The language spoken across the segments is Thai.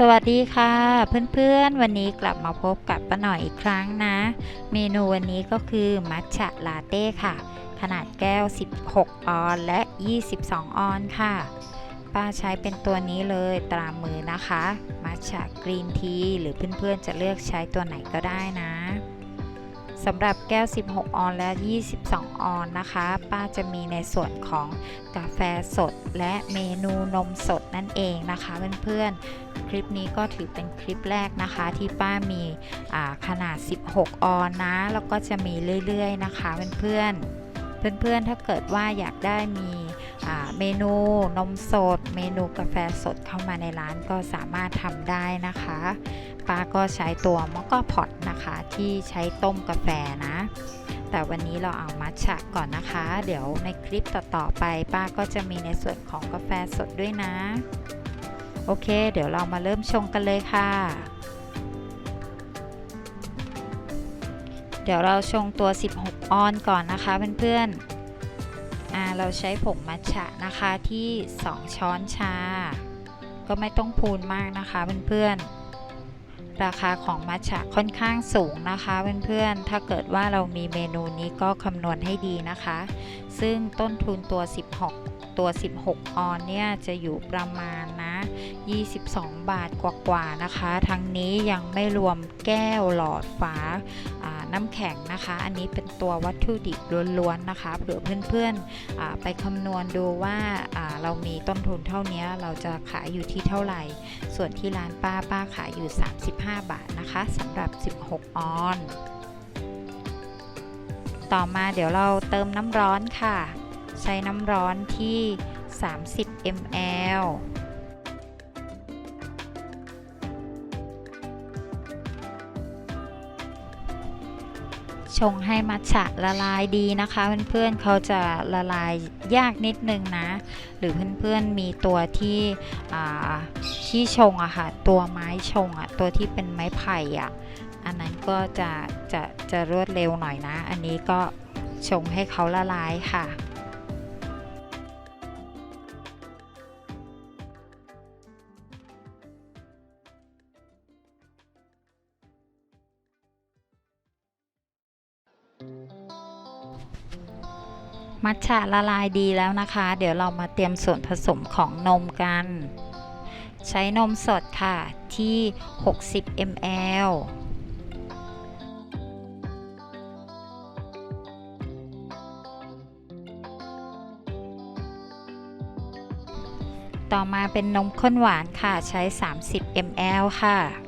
สวัสดีค่ะ เพื่อนๆ วันนี้กลับมาพบกับป้าหน่อยอีกครั้งนะ เมนูวันนี้ก็คือมัทฉะลาเต้ค่ะ ขนาดแก้ว 16 ออนและ 22 ออนค่ะ ป้าใช้เป็นตัวนี้เลยตามมือนะคะ มัทฉะกรีนที หรือเพื่อนๆ จะเลือกใช้ตัวไหนก็ได้นะ สำหรับแก้ว 16 ออนและ 22 ออนนะคะ ป้าจะมีในส่วนของกาแฟสดและเมนูนมสดนั่นเองนะคะเพื่อนๆ คลิปนี้ก็ถือเป็นคลิปแรกนะคะ ที่ป้ามีขนาด 16 ออนนะ แล้วก็จะมีเรื่อยๆนะคะเพื่อนๆ เพื่อนๆ ถ้าเกิดว่าอยากได้มีเมนูนมสด เมนูกาแฟสดเข้ามาในร้านก็สามารถทำได้นะคะป้าก็ใช้ตัวมอคก็พอตนะคะที่ใช้ต้มกาแฟนะ แต่วันนี้เราเอามัทฉะก่อนนะคะ เดี๋ยวในคลิปต่อๆไป ป้าก็จะมีในส่วนของกาแฟสดด้วยนะ โอเค เดี๋ยวเรามาเริ่มชงกันเลยค่ะ เดี๋ยวเราชงตัว 16 ออนก่อนนะคะเพื่อนๆอ่าเราใช้ผงมัทฉะนะคะที่ 2 ช้อนชา ก็ไม่ต้องพูนมากนะคะเพื่อนๆ ราคาของมัทฉะค่อนข้างสูงนะคะเพื่อนๆ ถ้าเกิดว่าเรามีเมนูนี้ก็คำนวณให้ดีนะคะ ซึ่งต้นทุนตัว 16ตัว 16 ออน เนี่ย จะอยู่ประมาณ นะ 22 บาทกว่า ๆ นะคะ ทั้งนี้ยังไม่รวมแก้วหลอดฝา น้ำแข็งนะคะ อันนี้เป็นตัววัตถุดิบล้วนๆนะคะเผื่อเพื่อนๆไปคำนวณดูว่าเรามีต้นทุนเท่านี้เราจะขายอยู่ที่เท่าไหร่ ส่วนที่ร้านป้าป้าขายอยู่ 35 บาทนะคะสำหรับ 16 ออน ต่อมาเดี๋ยวเราเติมน้ำร้อนค่ะ ใช้น้ำร้อนที่ 30 ml ชงให้มัทฉะละลายดีนะคะเพื่อนๆเขาจะละลายยากนิดนึงนะ หรือเพื่อนๆมีตัวที่ที่ชงอะค่ะตัวไม้ชงอะตัวที่เป็นไม้ไผ่อะอันนั้นก็จะจะจะรวดเร็วหน่อยนะ อันนี้ก็ชงให้เขาละลายค่ะ มัทฉะละลายดีแล้วนะคะ เดี๋ยวเรามาเตรียมส่วนผสมของนมกัน ใช้นมสดค่ะที่ 60 ml ต่อมาเป็นนมข้นหวานค่ะใช้ 30 ml ค่ะ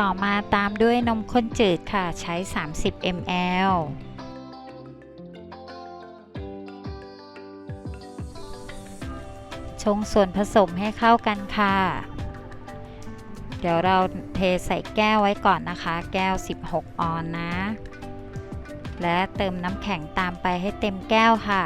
ต่อมาตามด้วยนมข้นจืดค่ะใช้ 30 ml ชงส่วนผสมให้เข้ากันค่ะ เดี๋ยวเราเทใส่แก้วไว้ก่อนนะคะ แก้ว 16 ออนนะ และเติมน้ำแข็งตามไปให้เต็มแก้วค่ะ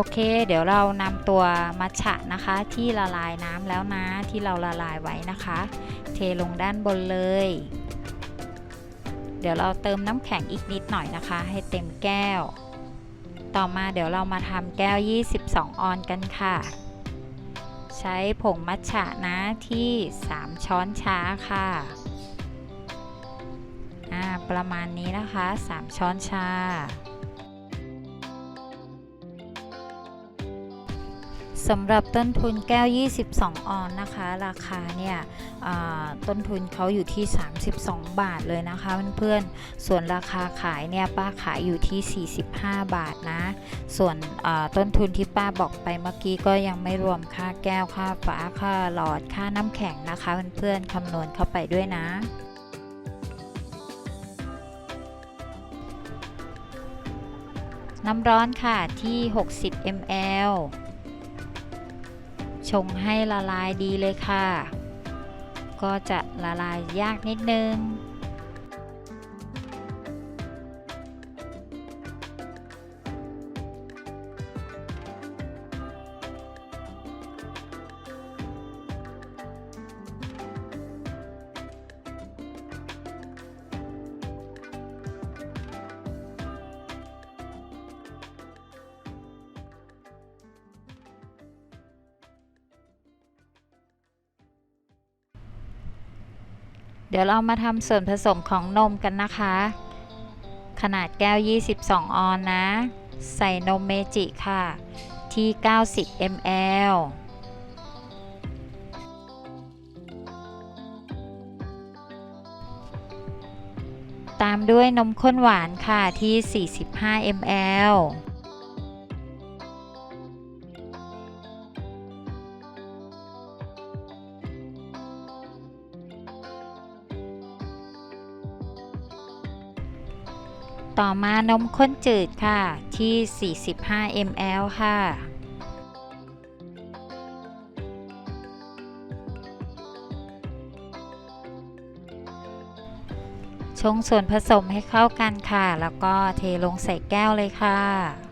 โอเค เดี๋ยวเรานำตัวมัทฉะนะคะที่ละลายน้ำแล้วนะที่เราละลายไว้นะคะ เทลงด้านบนเลย เดี๋ยวเราเติมน้ำแข็งอีกนิดหน่อยนะคะ ให้เต็มแก้ว ต่อมาเดี๋ยวเรามาทำแก้ว 22 ออนกันค่ะ ใช้ผงมัทฉะนะที่ 3 ช้อนชาค่ะประมาณนี้นะคะ 3 ช้อนชา สำหรับต้นทุนแก้ว 22 ออนนะคะ ราคาเนี่ยต้นทุนเขาอยู่ที่ 32 บาทเลยนะคะเพื่อนๆ ส่วนราคาขายเนี่ยป้าขายอยู่ที่ 45 บาทนะ ส่วนต้นทุนที่ป้าบอกไปเมื่อกี้ก็ยังไม่รวมค่าแก้วค่าฝาค่าหลอดค่าน้ำแข็งนะคะเพื่อนๆคำนวณเข้าไปด้วยนะน้ำร้อนค่ะที่ 60 ml ชงให้ละลายดีเลยค่ะ ก็จะละลายยากนิดนึง เดี๋ยวเรามาทำส่วนผสมของนมกันนะคะ ขนาดแก้ว 22 ออนนะ ใส่นมเมจิค่ะ ที่ 90 ml ตามด้วยนมข้นหวานค่ะที่ 45 ml ต่อมานมข้นจืดค่ะ ที่ 45 ml ค่ะ ชงส่วนผสมให้เข้ากันค่ะ แล้วก็เทลงใส่แก้วเลยค่ะ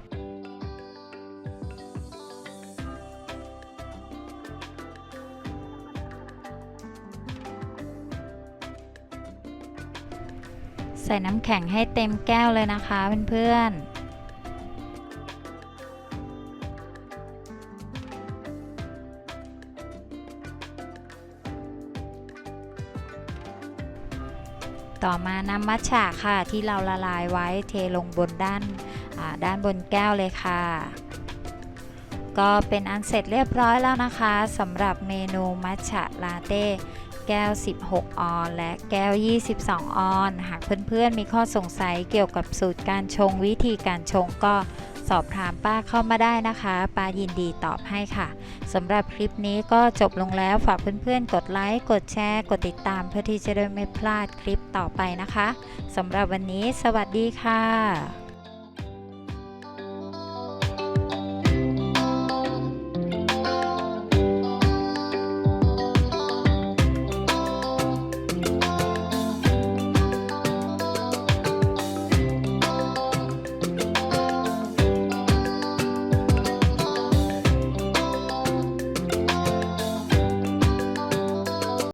ใส่น้ำแข็งให้เต็มแก้วเลยนะคะเพื่อนๆต่อมาน้ำมัทฉะค่ะที่เราละลายไว้เทลงบนด้านด้านบนแก้วเลยค่ะ ก็เป็นอันเสร็จเรียบร้อยแล้วนะคะสำหรับเมนูมัทฉะลาเต้แก้ว 16 ออน และแก้ว 22 ออน หากเพื่อนๆ มีข้อสงสัยเกี่ยวกับสูตรการชงวิธีการชงก็สอบถามป้าเข้ามาได้นะคะ ป้ายินดีตอบให้ค่ะสำหรับคลิปนี้ก็จบลงแล้วฝากเพื่อนๆ กดไลค์ กดแชร์ กดติดตามเพื่อที่จะได้ไม่พลาดคลิปต่อไปนะคะสำหรับวันนี้ สวัสดีค่ะ